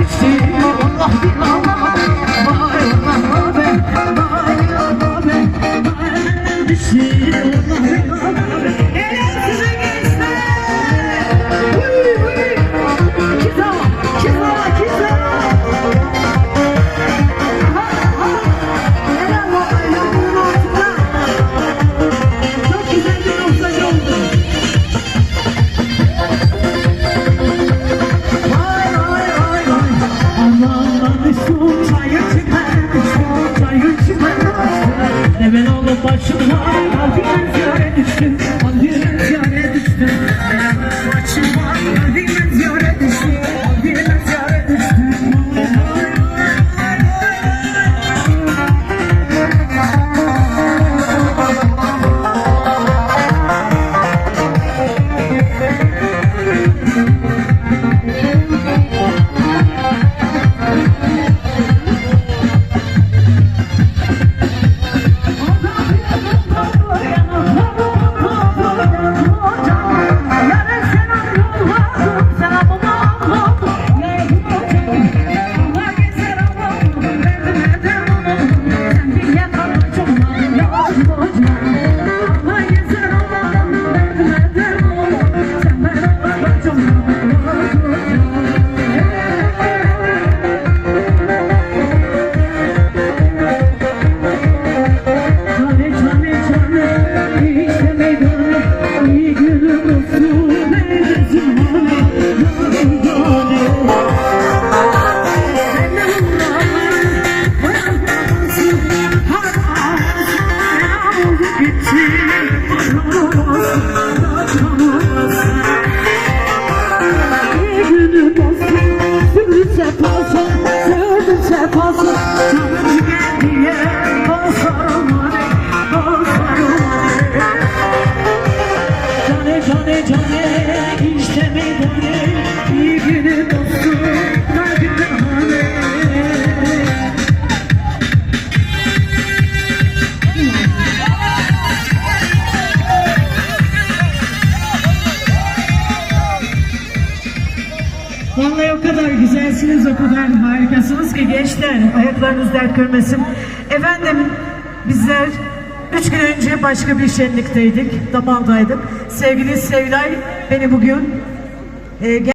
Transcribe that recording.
Hiç seviyorum ah Và cho. Hayır sen olmadan bekledim Sen beraber çok Vallahi o kadar güzelsiniz, o kadar harikasınız ki gençler, ayaklarınız dert görmesin. Efendim, bizler üç gün önce başka bir şenlikteydik, damaldaydık. Sevgili Sevlay beni bugün e,